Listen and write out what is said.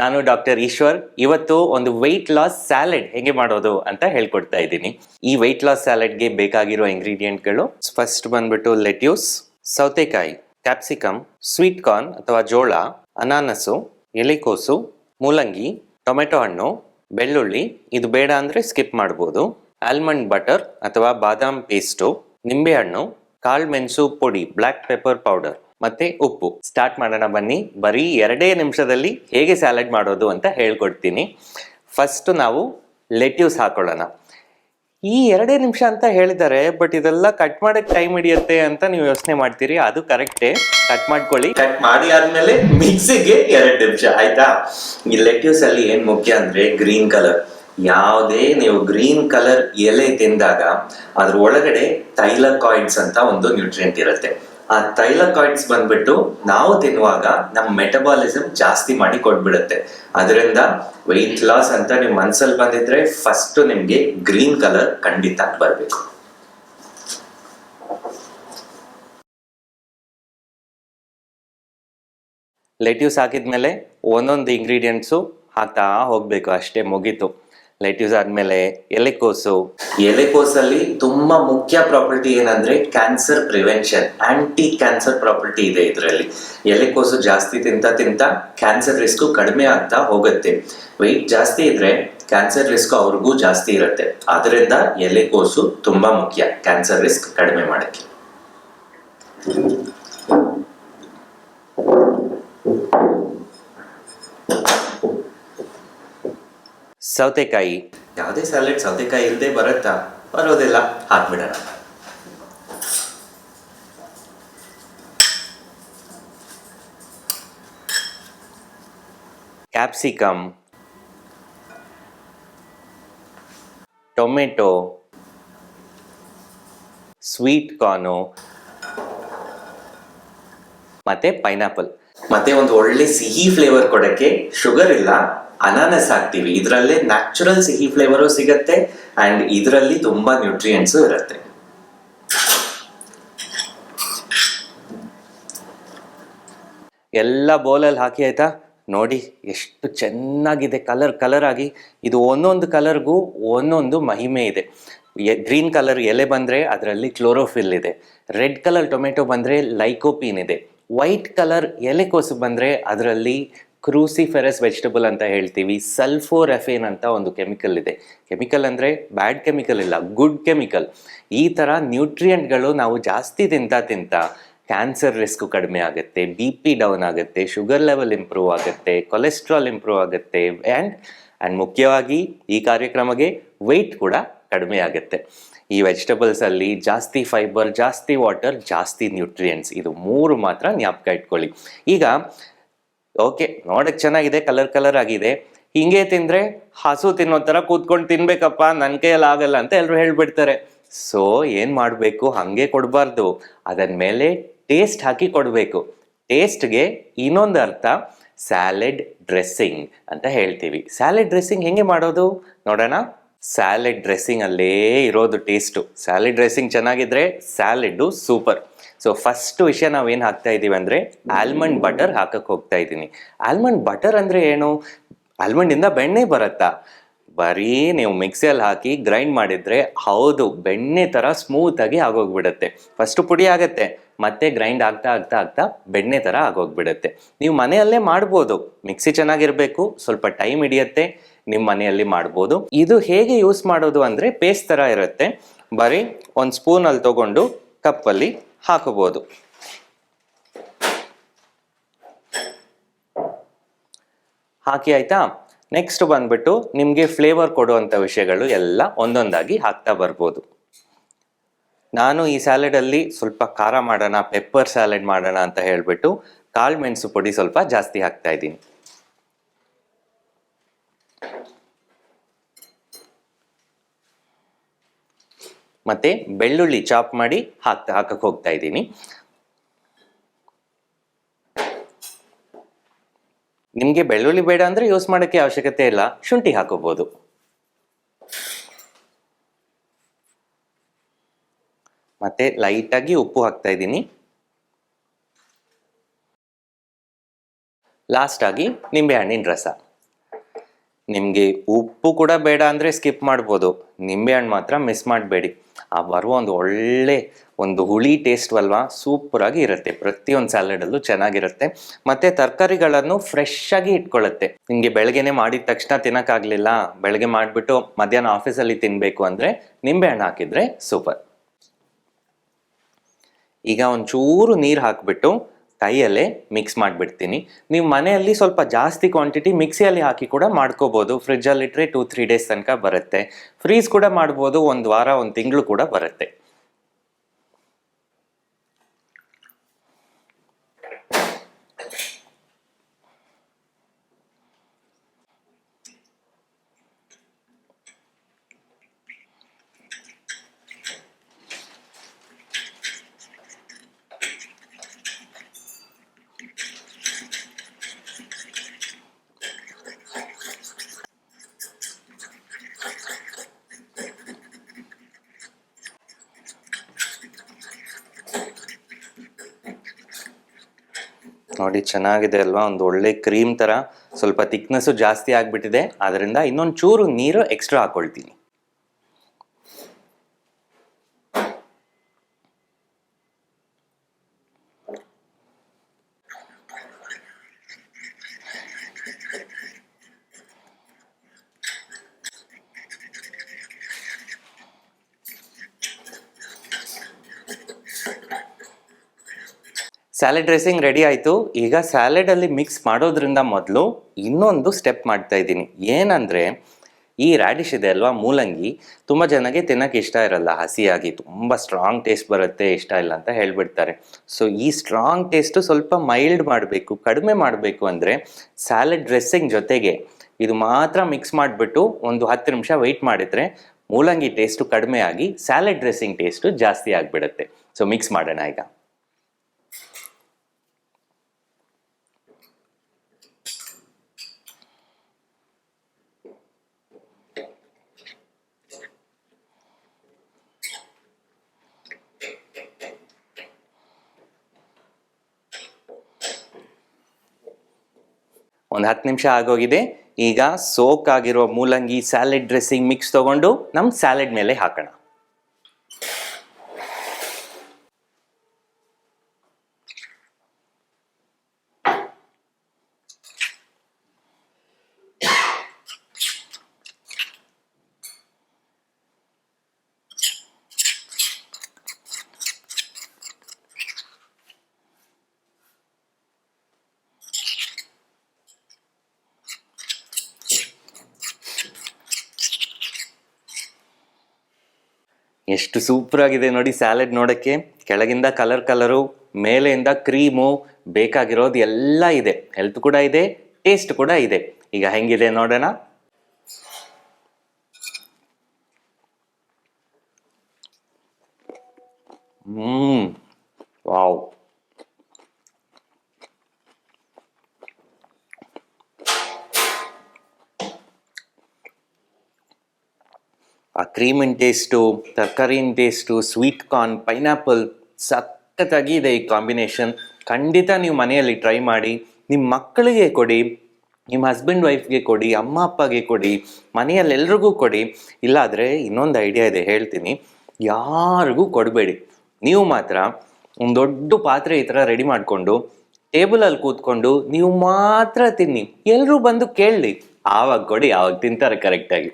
ನಾನು ಡಾಕ್ಟರ್ ಈಶ್ವರ್, ಇವತ್ತು ಒಂದು ವೆಯ್ಟ್ ಲಾಸ್ ಸ್ಯಾಲೆಡ್ ಹೇಗೆ ಮಾಡೋದು ಅಂತ ಹೇಳ್ಕೊಡ್ತಾ ಇದ್ದೀನಿ. ಈ ವೆಯ್ಟ್ ಲಾಸ್ ಸ್ಯಾಲೆಡ್ಗೆ ಬೇಕಾಗಿರೋ ಇಂಗ್ರೀಡಿಯೆಂಟ್ಗಳು ಫಸ್ಟ್ ಬಂದ್ಬಿಟ್ಟು ಲೆಟ್ಯೂಸ್ ಸೌತೆಕಾಯಿ ಕ್ಯಾಪ್ಸಿಕಮ್ ಸ್ವೀಟ್ ಕಾರ್ನ್ ಅಥವಾ ಜೋಳ, ಅನಾನಸು, ಎಲೆಕೋಸು, ಮೂಲಂಗಿ, ಟೊಮೆಟೊ ಹಣ್ಣು, ಬೆಳ್ಳುಳ್ಳಿ, ಇದು ಬೇಡ ಅಂದರೆ ಸ್ಕಿಪ್ ಮಾಡ್ಬೋದು. ಆಲ್ಮಂಡ್ ಬಟರ್ ಅಥವಾ ಬಾದಾಮ್ ಪೇಸ್ಟು ನಿಂಬೆಹಣ್ಣು ಕಾಳು ಮೆಣಸು ಪುಡಿ ಬ್ಲ್ಯಾಕ್ ಪೆಪ್ಪರ್ ಪೌಡರ್ ಮತ್ತೆ ಉಪ್ಪು. ಸ್ಟಾರ್ಟ್ ಮಾಡೋಣ ಬನ್ನಿ. ಬರೀ ಎರಡೇ ನಿಮಿಷದಲ್ಲಿ ಹೇಗೆ ಸ್ಯಾಲಡ್ ಮಾಡೋದು ಅಂತ ಹೇಳ್ಕೊಡ್ತೀನಿ. ಫಸ್ಟ್ ನಾವು ಲೆಟ್ಯೂಸ್ ಹಾಕೊಳ್ಳೋಣ. ಈ ಎರಡೇ ನಿಮಿಷ ಅಂತ ಹೇಳಿದ್ದಾರೆ ಬಟ್ ಇದೆಲ್ಲ ಕಟ್ ಮಾಡಕ್ ಟೈಮ್ ಹಿಡಿಯುತ್ತೆ ಅಂತ ನೀವು ಯೋಚನೆ ಮಾಡ್ತೀರಿ. ಅದು ಕರೆಕ್ಟೇ ಕಟ್ ಮಾಡ್ಕೊಳ್ಳಿ. ಕಟ್ ಮಾಡಿ ಆದ್ಮೇಲೆ ಮಿಕ್ಸಿಗೆ ಎರಡು ನಿಮಿಷ, ಆಯ್ತಾ? ಈ ಲೆಟ್ಯೂಸ್ ಅಲ್ಲಿ ಏನ್ ಮುಖ್ಯ ಅಂದ್ರೆ ಗ್ರೀನ್ ಕಲರ್ ಯಾವುದೇ ನೀವು ಗ್ರೀನ್ ಕಲರ್ ಎಲೆ ತಿಂದಾಗ ಅದ್ರ ಒಳಗಡೆ ಥೈಲಕಾಯ್ಡ್ಸ್ ಅಂತ ಒಂದು ನ್ಯೂಟ್ರಿಯೆಂಟ್ ಇರುತ್ತೆ. ಆ ಥೈಲಕಾಯ್ಡ್ಸ್ ಬಂದ್ಬಿಟ್ಟು ನಾವು ತಿನ್ನುವಾಗ ನಮ್ಮ ಮೆಟಬಾಲಿಸಮ್ ಜಾಸ್ತಿ ಮಾಡಿ ಕೊಟ್ಬಿಡುತ್ತೆ. ಅದರಿಂದ ವೆಯ್ಟ್ ಲಾಸ್ ಅಂತ ನಿಮ್ ಮನ್ಸಲ್ಲಿ ಬಂದಿದ್ರೆ ಫಸ್ಟ್ ನಿಮ್ಗೆ ಗ್ರೀನ್ ಕಲರ್ ಖಂಡಿತ ಬರ್ಬೇಕು. ಲೆಟ್ಯೂಸ್ ಹಾಕಿದ್ಮೇಲೆ ಒಂದೊಂದು ಇಂಗ್ರೀಡಿಯೆಂಟ್ಸು ಹಾಕ್ತಾ ಹೋಗ್ಬೇಕು, ಅಷ್ಟೇ ಮುಗೀತು. ಲೆಟ್ಯೂಸ್ ಆದ್ಮೇಲೆ ಎಲೆಕೋಸು ಎಲೆಕೋಸಲ್ಲಿ ತುಂಬಾ ಮುಖ್ಯ ಪ್ರಾಪರ್ಟಿ ಏನಂದ್ರೆ cancer prevention anti cancer property ಇದೆ ಇದರಲ್ಲಿ. ಎಲೆಕೋಸು ಜಾಸ್ತಿ ತಿಂತ ತಿಂತ ಕ್ಯಾನ್ಸರ್ ರಿಸ್ಕ್ ಕಡಿಮೆ ಆಗ್ತಾ ಹೋಗುತ್ತೆ. ವೆಯ್ಟ್ ಜಾಸ್ತಿ ಇದ್ರೆ ಕ್ಯಾನ್ಸರ್ ರಿಸ್ಕ್ ಅವ್ರಿಗೂ ಜಾಸ್ತಿ ಇರುತ್ತೆ. ಆದ್ರಿಂದ ಎಲೆಕೋಸು ತುಂಬಾ ಮುಖ್ಯ ಕ್ಯಾನ್ಸರ್ ರಿಸ್ಕ್ ಕಡಿಮೆ ಮಾಡಕ್ಕೆ. ಸೌತೆಕಾಯಿ. ಯಾವುದೇ ಸ್ಯಾಲೆಡ್ ಸೌತೆಕಾಯಿ ಇಲ್ಲದೆ ಬರುತ್ತಾ? ಬರೋದಿಲ್ಲ ಹಾಕ್ಬಿಡೋಣ. Capsicum tomato. Sweet corn. ಮತ್ತೆ ಪೈನಾಪಲ್. ಮತ್ತೆ ಒಂದು ಒಳ್ಳೆ ಸಿಹಿ ಫ್ಲೇವರ್ ಕೊಡಕ್ಕೆ ಶುಗರ್ ಇಲ್ಲ. ಅನಾನಸ್ ಹಾಕ್ತೀವಿ. ಇದರಲ್ಲೇ ನ್ಯಾಚುರಲ್ ಸಿಹಿ ಫ್ಲೇವರು ಸಿಗತ್ತೆ ಅಂಡ್ ಇದರಲ್ಲಿ ತುಂಬಾ ನ್ಯೂಟ್ರಿಯೆಂಟ್ಸ್ ಇರುತ್ತೆ. ಎಲ್ಲ ಬೌಲಲ್ಲಿ ಹಾಕಿ ಆಯ್ತಾ? ನೋಡಿ, ಎಷ್ಟು ಚೆನ್ನಾಗಿದೆ ಕಲರ್ ಕಲರ್ ಆಗಿ. ಇದು ಒಂದೊಂದು ಕಲರ್ಗೂ ಒಂದೊಂದು ಮಹಿಮೆ ಇದೆ. ಗ್ರೀನ್ ಕಲರ್ ಎಲೆ ಬಂದರೆ ಅದರಲ್ಲಿ ಕ್ಲೋರೋಫಿಲ್ ಇದೆ. ರೆಡ್ ಕಲರ್ ಟೊಮೆಟೊ ಬಂದರೆ ಲೈಕೋಪೀನ್ ಇದೆ. ವೈಟ್ ಕಲರ್ ಎಲೆಕೋಸು ಬಂದರೆ ಅದರಲ್ಲಿ ಕ್ರೂಸಿಫೆರಸ್ ವೆಜಿಟೇಬಲ್ ಅಂತ ಹೇಳ್ತೀವಿ ಸಲ್ಫೋರೆಫೇನ್ ಅಂತ ಒಂದು ಕೆಮಿಕಲ್ ಇದೆ. ಕೆಮಿಕಲ್ ಅಂದರೆ ಬ್ಯಾಡ್ ಕೆಮಿಕಲ್ ಇಲ್ಲ ಗುಡ್ ಕೆಮಿಕಲ್ ಈ ಥರ ನ್ಯೂಟ್ರಿಯೆಂಟ್ಗಳು ನಾವು ಜಾಸ್ತಿ ತಿಂತಾ ತಿಂತಾ ಕ್ಯಾನ್ಸರ್ ರಿಸ್ಕ್ ಕಡಿಮೆ ಆಗುತ್ತೆ ಬಿ ಪಿ ಡೌನ್ ಆಗುತ್ತೆ ಶುಗರ್ ಲೆವೆಲ್ ಇಂಪ್ರೂವ್ ಆಗುತ್ತೆ ಕೊಲೆಸ್ಟ್ರಾಲ್ ಇಂಪ್ರೂವ್ ಆಗುತ್ತೆ ಆ್ಯಂಡ್ ಆ್ಯಂಡ್ ಮುಖ್ಯವಾಗಿ ಈ ಕಾರ್ಯಕ್ರಮಕ್ಕೆ ವೆಯ್ಟ್ ಕೂಡ ಕಡಿಮೆ ಆಗುತ್ತೆ. ಈ ವೆಜಿಟೇಬಲ್ಸಲ್ಲಿ ಜಾಸ್ತಿ ಫೈಬರ್ ಜಾಸ್ತಿ ವಾಟರ್ ಜಾಸ್ತಿ ನ್ಯೂಟ್ರಿಯೆಂಟ್ಸ್ ಇದು ಮೂರು ಮಾತ್ರ ಜ್ಞಾಪಕ ಇಟ್ಕೊಳ್ಳಿ. ಈಗ ಓಕೆ, ನೋಡಕ್ ಚೆನ್ನಾಗಿದೆ ಕಲರ್ ಕಲರ್ ಆಗಿದೆ. ಹಿಂಗೆ ತಿಂದ್ರೆ ಹಸು ತಿನ್ನೋ ತರ ಕೂತ್ಕೊಂಡು ತಿನ್ಬೇಕಪ್ಪ ನನ್ನ ಕೈಯಲ್ಲಿ ಆಗಲ್ಲ ಅಂತ ಎಲ್ಲರೂ ಹೇಳ್ಬಿಡ್ತಾರೆ. ಸೊ ಏನ್ ಮಾಡಬೇಕು? ಹಂಗೆ ಕೊಡಬಾರ್ದು. ಮೇಲೆ ಟೇಸ್ಟ್ ಹಾಕಿ ಕೊಡಬೇಕು. ಟೇಸ್ಟ್ಗೆ ಇನ್ನೊಂದು ಅರ್ಥ ಸ್ಯಾಲೆಡ್ ಡ್ರೆಸ್ಸಿಂಗ್ ಅಂತ ಹೇಳ್ತೀವಿ. ಸ್ಯಾಲೆಡ್ ಡ್ರೆಸ್ಸಿಂಗ್ ಹೆಂಗೆ ಮಾಡೋದು? ನೋಡೋಣ. ಸ್ಯಾಲೆಡ್ ಡ್ರೆಸ್ಸಿಂಗ್ ಅಲ್ಲೇ ಇರೋದು ಟೇಸ್ಟು ಸ್ಯಾಲೆಡ್ ಡ್ರೆಸ್ಸಿಂಗ್ ಚೆನ್ನಾಗಿದ್ರೆ ಸ್ಯಾಲೆಡ್ಡು ಸೂಪರ್. ಸೊ ಫಸ್ಟ್ ವಿಷಯ ನಾವೇನು ಹಾಕ್ತಾ ಇದ್ದೀವಿ ಅಂದರೆ ಆಲ್ಮಂಡ್ ಬಟರ್ ಹಾಕಕ್ಕೆ ಹೋಗ್ತಾ ಇದ್ದೀನಿ ಆಲ್ಮಂಡ್ ಬಟರ್ ಅಂದರೆ ಏನು? ಆಲ್ಮಂಡಿಂದ ಬೆಣ್ಣೆ ಬರುತ್ತಾ? ಬರೀ ನೀವು ಮಿಕ್ಸಿಯಲ್ಲಿ ಹಾಕಿ ಗ್ರೈಂಡ್ ಮಾಡಿದರೆ ಹೌದು, ಬೆಣ್ಣೆ ಥರ ಸ್ಮೂತಾಗಿ ಆಗೋಗ್ಬಿಡುತ್ತೆ. ಫಸ್ಟು ಪುಡಿ ಆಗುತ್ತೆ, ಮತ್ತೆ ಗ್ರೈಂಡ್ ಆಗ್ತಾ ಆಗ್ತಾ ಆಗ್ತಾ ಬೆಣ್ಣೆ ಥರ ಆಗೋಗ್ಬಿಡುತ್ತೆ. ನೀವು ಮನೆಯಲ್ಲೇ ಮಾಡ್ಬೋದು. ಮಿಕ್ಸಿ ಚೆನ್ನಾಗಿರಬೇಕು, ಸ್ವಲ್ಪ ಟೈಮ್ ಹಿಡಿಯುತ್ತೆ ನಿಮ್ಮ ಮನೆಯಲ್ಲಿ ಮಾಡ್ಬೋದು. ಇದು ಹೇಗೆ ಯೂಸ್ ಮಾಡೋದು ಅಂದರೆ ಪೇಸ್ಟ್ ಥರ ಇರುತ್ತೆ. ಬರೀ ಒಂದು ಸ್ಪೂನಲ್ಲಿ ತೊಗೊಂಡು ಕಪ್ಪಲ್ಲಿ ಹಾಕೋಬೋದು ಹಾಕಿ ಆಯ್ತಾ? ನೆಕ್ಸ್ಟ್ ಬಂದ್ಬಿಟ್ಟು ನಿಮಗೆ ಫ್ಲೇವರ್ ಕೊಡುವಂಥ ವಿಷಯಗಳು ಎಲ್ಲ ಒಂದೊಂದಾಗಿ ಹಾಕ್ತಾ ಬರ್ಬೋದು. ನಾನು ಈ ಸ್ಯಾಲೆಡಲ್ಲಿ ಸ್ವಲ್ಪ ಖಾರ ಮಾಡೋಣ ಪೆಪ್ಪರ್ ಸ್ಯಾಲೆಡ್ ಮಾಡೋಣ ಅಂತ ಹೇಳಿಬಿಟ್ಟು, ಕಾಳು ಮೆಣಸು ಪುಡಿ ಸ್ವಲ್ಪ ಜಾಸ್ತಿ ಹಾಕ್ತಾ ಇದ್ದೀನಿ. ಮತ್ತೆ ಬೆಳ್ಳುಳ್ಳಿ ಚಾಪ್ ಮಾಡಿ ಹಾಕ್ತಾ ಹಾಕಕ್ಕೆ ಹೋಗ್ತಾ ಇದ್ದೀನಿ. ನಿಮಗೆ ಬೆಳ್ಳುಳ್ಳಿ ಬೇಡ ಅಂದ್ರೆ ಯೂಸ್ ಮಾಡೋಕ್ಕೆ ಅವಶ್ಯಕತೆ ಇಲ್ಲ. ಶುಂಠಿ ಹಾಕೋಬಹುದು ಮತ್ತೆ ಲೈಟಾಗಿ ಉಪ್ಪು ಹಾಕ್ತಾ ಇದ್ದೀನಿ. ಲಾಸ್ಟ್ ಆಗಿ ನಿಂಬೆಹಣ್ಣಿನ ರಸ. ನಿಮಗೆ ಉಪ್ಪು ಕೂಡ ಬೇಡ ಅಂದರೆ ಸ್ಕಿಪ್ ಮಾಡ್ಬೋದು. ನಿಂಬೆಹಣ್ಣು ಮಾತ್ರ ಮಿಸ್ ಮಾಡಬೇಡಿ. ಆ ಬರುವ ಒಂದು ಒಳ್ಳೆ ಒಂದು ಹುಳಿ ಟೇಸ್ಟ್ ಅಲ್ವಾ? ಸೂಪರಾಗಿ ಇರುತ್ತೆ. ಪ್ರತಿಯೊಂದು ಸ್ಯಾಲಡಲ್ಲೂ ಚೆನ್ನಾಗಿರುತ್ತೆ. ಮತ್ತು ತರಕಾರಿಗಳನ್ನು ಫ್ರೆಶ್ ಆಗಿ ಇಟ್ಕೊಳ್ಳುತ್ತೆ ನಿಮಗೆ ಬೆಳಗ್ಗೆನೆ ಮಾಡಿದ ತಕ್ಷಣ ತಿನ್ನೋಕ್ಕಾಗಲಿಲ್ಲ. ಬೆಳಗ್ಗೆ ಮಾಡಿಬಿಟ್ಟು ಮಧ್ಯಾಹ್ನ ಆಫೀಸಲ್ಲಿ ತಿನ್ನಬೇಕು ಅಂದರೆ ನಿಂಬೆಹಣ್ಣು ಹಾಕಿದರೆ ಸೂಪರ್ ಈಗ ಒಂಚೂರು ನೀರು ಹಾಕಿಬಿಟ್ಟು ಕೈಯಲ್ಲೇ ಮಿಕ್ಸ್ ಮಾಡಿಬಿಡ್ತೀನಿ. ನೀವು ಮನೆಯಲ್ಲಿ ಸ್ವಲ್ಪ ಜಾಸ್ತಿ ಕ್ವಾಂಟಿಟಿ ಮಿಕ್ಸಿಯಲ್ಲಿ ಹಾಕಿ ಕೂಡ ಮಾಡ್ಕೋಬೋದು. ಫ್ರಿಜ್ಜಲ್ಲಿ ಇಟ್ಟರೆ ಟೂ ತ್ರೀ ಡೇಸ್ ತನಕ ಬರುತ್ತೆ. ಫ್ರೀಸ್ ಕೂಡ ಮಾಡ್ಬೋದು. ಒಂದು ವಾರ, ಒಂದು ತಿಂಗಳು ಕೂಡ ಬರುತ್ತೆ. ನೋಡಿ ಚೆನ್ನಾಗಿದೆ ಅಲ್ವಾ? ಒಂದು ಒಳ್ಳೆ ಕ್ರೀಮ್ ಥರ ಸ್ವಲ್ಪ ತಿಕ್ನೆಸ್ಸು ಜಾಸ್ತಿ ಆಗಿಬಿಟ್ಟಿದೆ. ಅದರಿಂದ ಇನ್ನೊಂದು ಚೂರು ನೀರು ಎಕ್ಸ್ಟ್ರಾ ಹಾಕೊಳ್ತೀನಿ. ಸ್ಯಾಲೆಡ್ ಡ್ರೆಸ್ಸಿಂಗ್ ರೆಡಿ ಆಯಿತು. ಈಗ ಸ್ಯಾಲೆಡಲ್ಲಿ ಮಿಕ್ಸ್ ಮಾಡೋದ್ರಿಂದ ಮೊದಲು ಇನ್ನೊಂದು ಸ್ಟೆಪ್ ಮಾಡ್ತಾ ಇದ್ದೀನಿ. ಏನಂದರೆ, ಈ ರ್ಯಾಡಿಶ್ ಇದೆ ಅಲ್ವಾ, ಮೂಲಂಗಿ. ತುಂಬ ಜನಕ್ಕೆ ತಿನ್ನೋಕ್ಕೆ ಇಷ್ಟ ಇರಲ್ಲ. ಹಸಿಯಾಗಿ ತುಂಬ ಸ್ಟ್ರಾಂಗ್ ಟೇಸ್ಟ್ ಬರುತ್ತೆ, ಇಷ್ಟ ಇಲ್ಲ ಅಂತ ಹೇಳ್ಬಿಡ್ತಾರೆ. ಸೊ ಈ ಸ್ಟ್ರಾಂಗ್ ಟೇಸ್ಟು ಸ್ವಲ್ಪ ಮೈಲ್ಡ್ ಮಾಡಬೇಕು, ಕಡಿಮೆ ಮಾಡಬೇಕು ಅಂದರೆ ಸ್ಯಾಲೆಡ್ ಡ್ರೆಸ್ಸಿಂಗ್ ಜೊತೆಗೆ ಇದು ಮಾತ್ರ ಮಿಕ್ಸ್ ಮಾಡಿಬಿಟ್ಟು ಒಂದು ಹತ್ತು ನಿಮಿಷ ವೆಯ್ಟ್ ಮಾಡಿದರೆ ಮೂಲಂಗಿ ಟೇಸ್ಟು ಕಡಿಮೆ ಆಗಿ ಸ್ಯಾಲೆಡ್ ಡ್ರೆಸ್ಸಿಂಗ್ ಟೇಸ್ಟು ಜಾಸ್ತಿ ಆಗಿಬಿಡುತ್ತೆ. ಸೊ ಮಿಕ್ಸ್ ಮಾಡೋಣ ಈಗ. ಒಂದು ಹತ್ತು ನಿಮಿಷ ಆಗೋಗಿದೆ. ಈಗ ಸೋಕ್ ಆಗಿರೋ ಮೂಲಂಗಿ ಸ್ಯಾಲೆಡ್ ಡ್ರೆಸ್ಸಿಂಗ್ ಮಿಕ್ಸ್ ತಗೊಂಡು ನಮ್ಮ ಸ್ಯಾಲೆಡ್ ಮೇಲೆ ಹಾಕೋಣ. ಎಷ್ಟು ಸೂಪರ್ ಆಗಿದೆ ನೋಡಿ ಸ್ಯಾಲೆಡ್ ನೋಡೋಕ್ಕೆ. ಕೆಳಗಿಂದ ಕಲರ್ ಕಲರು ಮೇಲೆಯಿಂದ ಕ್ರೀಮು ಬೇಕಾಗಿರೋದು ಎಲ್ಲ ಇದೆ. ಹೆಲ್ತ್ ಕೂಡ ಇದೆ ಟೇಸ್ಟ್ ಕೂಡ ಇದೆ. ಈಗ ಹೆಂಗಿದೆ ನೋಡೋಣ. ಹ್ಮ್ ವಾವ್ ಆ ಕ್ರೀಮಿನ ಟೇಸ್ಟು ತರಕಾರಿನ ಟೇಸ್ಟು ಸ್ವೀಟ್ ಕಾರ್ನ್ ಪೈನಾಪಲ್ ಸಖತ್ತಾಗಿ ಇದೆ ಈ ಕಾಂಬಿನೇಷನ್ ಖಂಡಿತ ನೀವು ಮನೆಯಲ್ಲಿ ಟ್ರೈ ಮಾಡಿ ನಿಮ್ಮ ಮಕ್ಕಳಿಗೆ ಕೊಡಿ ನಿಮ್ಮ ಹಸ್ಬೆಂಡ್ ವೈಫ್ಗೆ ಕೊಡಿ, ಅಮ್ಮ ಅಪ್ಪಗೆ ಕೊಡಿ, ಮನೆಯಲ್ಲಿ ಎಲ್ರಿಗೂ ಕೊಡಿ. ಇಲ್ಲಾದರೆ ಇನ್ನೊಂದು ಐಡಿಯಾ ಇದೆ, ಹೇಳ್ತೀನಿ. ಯಾರಿಗೂ ಕೊಡಬೇಡಿ. ನೀವು ಮಾತ್ರ ಒಂದು ದೊಡ್ಡ ಪಾತ್ರೆ ಈ ಥರ ರೆಡಿ ಮಾಡಿಕೊಂಡು ಟೇಬಲಲ್ಲಿ ಕೂತ್ಕೊಂಡು ನೀವು ಮಾತ್ರ ತಿನ್ನಿ. ಎಲ್ಲರೂ ಬಂದು ಕೇಳಲಿ. ಆವಾಗ ಕೊಡಿ, ಆವಾಗ ತಿಂತಾರೆ ಕರೆಕ್ಟಾಗಿ